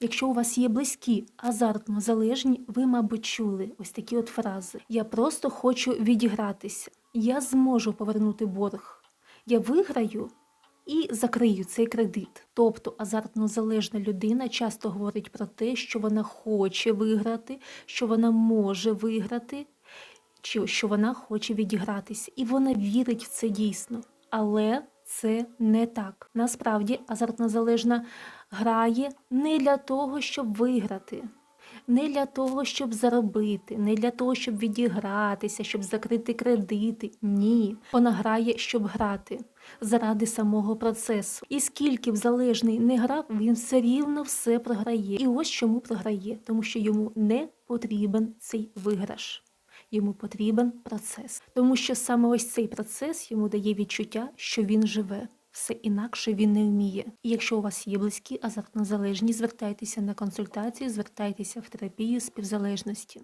Якщо у вас є близькі азартно залежні, ви, мабуть, чули ось такі от фрази. Я просто хочу відігратися. Я зможу повернути борг. Я виграю і закрию цей кредит. Тобто азартно залежна людина часто говорить про те, що вона хоче виграти, що вона може виграти, чи що вона хоче відігратися. І вона вірить в це дійсно. Але це не так. Насправді азартно залежна грає не для того, щоб виграти. Не для того, щоб заробити, не для того, щоб відігратися, щоб закрити кредити. Ні. Вона грає, щоб грати заради самого процесу. І скільки б залежний не грав, він все рівно все програє. І ось чому програє, тому що йому не потрібен цей виграш. Йому потрібен процес, тому що саме ось цей процес йому дає відчуття, що він живе. Все інакше він не вміє. І якщо у вас є близькі азартно залежні, звертайтеся на консультацію, звертайтеся в терапію співзалежності.